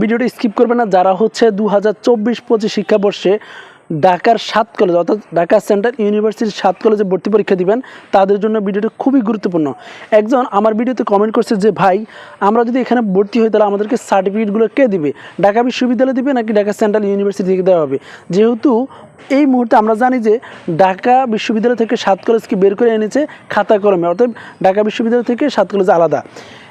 ভিডিওটা স্কিপ করবেন না। যারা হচ্ছে দু হাজার চব্বিশ পঁচিশ শিক্ষাবর্ষে ঢাকার সাত কলেজ অর্থাৎ ঢাকা সেন্ট্রাল ইউনিভার্সিটির সাত কলেজে ভর্তি পরীক্ষা দিবেন, তাদের জন্য ভিডিওটা খুবই গুরুত্বপূর্ণ। একজন আমার ভিডিওতে কমেন্ট করছে যে, ভাই, আমরা যদি এখানে ভর্তি হই, তাহলে আমাদেরকে সার্টিফিকেটগুলো কে দিবে? ঢাকা বিশ্ববিদ্যালয় দিবে নাকি ঢাকা সেন্ট্রাল ইউনিভার্সিটি থেকে দেওয়া হবে? যেহেতু এই মুহূর্তে আমরা জানি যে, ঢাকা বিশ্ববিদ্যালয় থেকে সাত কলেজকে বের করে এনেছে খাতা কলমে অর্থাৎ ঢাকা বিশ্ববিদ্যালয় থেকে সাত কলেজ আলাদা।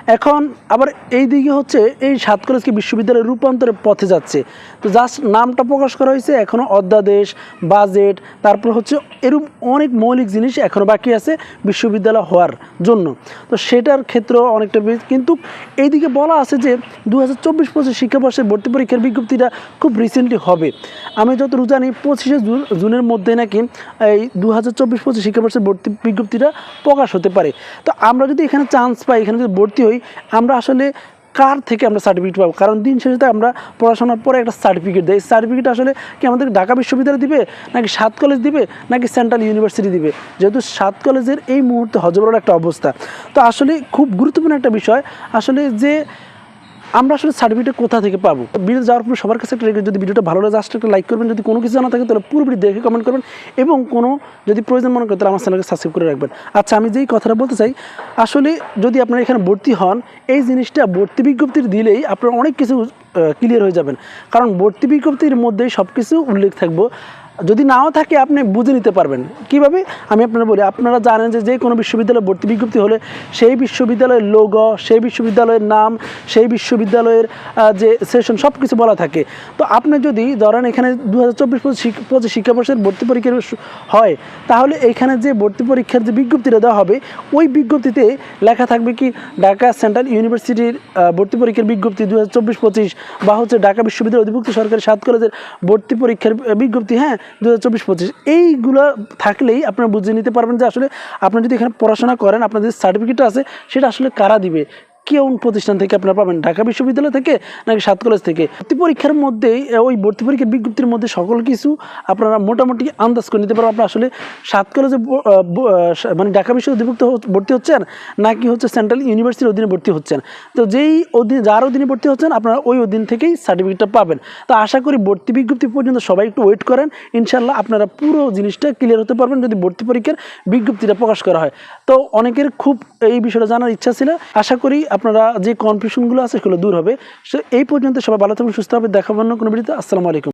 এখন আবার এই দিকে হচ্ছে এই সাত কলেজকে বিশ্ববিদ্যালয়ের রূপান্তরের পথে যাচ্ছে। তো জাস্ট নামটা প্রকাশ করা হয়েছে এখনও অধ্যাদেশ বাজেট তারপর হচ্ছে এরকম অনেক মৌলিক জিনিস এখনও বাকি আছে বিশ্ববিদ্যালয় হওয়ার জন্য। তো সেটার ক্ষেত্রেও অনেকটা কিন্তু এইদিকে বলা আছে যে দু হাজার চব্বিশ পঁচিশ শিক্ষাবর্ষের ভর্তি পরীক্ষার বিজ্ঞপ্তিটা খুব রিসেন্টলি হবে। আমি যতটুকু জানি, পঁচিশে জুন, জুনের মধ্যে নাকি এই দু হাজার চব্বিশ পঁচিশ শিক্ষাবর্ষের ভর্তি বিজ্ঞপ্তিটা প্রকাশ হতে পারে। তো আমরা যদি এখানে চান্স পাই, এখানে যদি ভর্তি হই, আমরা আসলে কার থেকে আমরা সার্টিফিকেট পাবো? কারণ দিন শেষে তো আমরা পড়াশোনার পরে একটা সার্টিফিকেট দেয় সার্টিফিকেট আসলে কি আমাদের ঢাকা বিশ্ববিদ্যালয় দিবে, নাকি সাত কলেজ দিবে, নাকি সেন্ট্রাল ইউনিভার্সিটি দিবে? যেহেতু সাত কলেজের এই মুহূর্তে হজবরল একটা অবস্থা। তো আসলে খুব গুরুত্বপূর্ণ একটা বিষয়, আসলে যে আমরা আসলে সার্টিফিকেট কোথা থেকে পাবো? ভিডিও যাওয়ার পর সবার কাছে যদি ভিডিওটা ভালো লাগে একটা লাইক করবেন। যদি কোনো কিছু জানা থাকে, তাহলে পুরোপুরি দেখে কমেন্ট করবেন। এবং কোনো যদি প্রয়োজন মনে করেন তাহলে আমার চ্যানেলকে সাবস্ক্রাইব করে রাখবেন। আচ্ছা আমি যেই কথাটা বলতে চাই, আসলে যদি আপনারা এখানে ভর্তি হন, এই জিনিসটা ভর্তি বিজ্ঞপ্তির দিলেই আপনারা অনেক কিছু ক্লিয়ার হয়ে যাবেন। কারণ ভর্তি বিজ্ঞপ্তির মধ্যেই সব কিছু উল্লেখ থাকব। যদি নাও থাকে, আপনি বুঝে নিতে পারবেন। কীভাবে? আমি আপনারা বলি, আপনারা জানেন যে যে কোনো বিশ্ববিদ্যালয়ে ভর্তি বিজ্ঞপ্তি হলে সেই বিশ্ববিদ্যালয়ের লোগো সেই বিশ্ববিদ্যালয়ের নাম, সেই বিশ্ববিদ্যালয়ের যে সেশন সব কিছু বলা থাকে। তো আপনি যদি ধরেন এখানে দু হাজার চব্বিশ পঁচিশ শিক্ষাবর্ষের ভর্তি পরীক্ষা হয়, তাহলে এখানে যে ভর্তি পরীক্ষার যে বিজ্ঞপ্তিটা দেওয়া হবে, ওই বিজ্ঞপ্তিতে লেখা থাকবে কি, ঢাকা সেন্ট্রাল ইউনিভার্সিটির ভর্তি পরীক্ষার বিজ্ঞপ্তি দু হাজার চব্বিশ পঁচিশ বা হচ্ছে ঢাকা বিশ্ববিদ্যালয় অধিভুক্ত সরকারি সাত কলেজের ভর্তি পরীক্ষার বিজ্ঞপ্তি হ্যাঁ? দু হাজার চব্বিশ পঁচিশ, এইগুলো থাকলেই আপনারা বুঝে নিতে পারবেন যে আসলে আপনি যদি এখানে পড়াশোনা করেন, আপনাদের সার্টিফিকেটটা আছে, সেটা আসলে কারা দিবে? কোন প্রতিষ্ঠান থেকে আপনারা পাবেন? ঢাকা বিশ্ববিদ্যালয় থেকে নাকি সাত কলেজ থেকে? ভর্তি পরীক্ষার মধ্যেই আহ, ওই ভর্তি পরীক্ষার বিজ্ঞপ্তির মধ্যে সকল কিছু আপনারা মোটামুটি আন্দাজ করে নিতে পারবেন। আপনারা আসলে সাত কলেজে মানে ঢাকা বিশ্ববিদ্যালয় অধিভুক্ত ভর্তি হচ্ছেন নাকি হচ্ছে সেন্ট্রাল ইউনিভার্সিটির অধীনে ভর্তি হচ্ছেন? তো যেই অধীনে যার অধীনে ভর্তি হচ্ছেন আপনারা ওই অধীন থেকেই সার্টিফিকেটটা পাবেন। তো আশা করি ভর্তি বিজ্ঞপ্তি পর্যন্ত সবাই একটু ওয়েট করেন। ইনশাল্লাহ আপনারা পুরো জিনিসটা ক্লিয়ার হতে পারবেন যদি ভর্তি পরীক্ষার বিজ্ঞপ্তিটা প্রকাশ করা হয়। তো অনেকের খুব এই বিষয়টা জানার ইচ্ছা ছিল। আশা করি আপনারা যে কনফিউশনগুলো আছে সেগুলো দূর হবে। সে এই পর্যন্ত সবাই ভালো থাকবেন সুস্থ হবে দেখাবো অন্য কোনো ভিডিওতে আসসালামু আলাইকুম।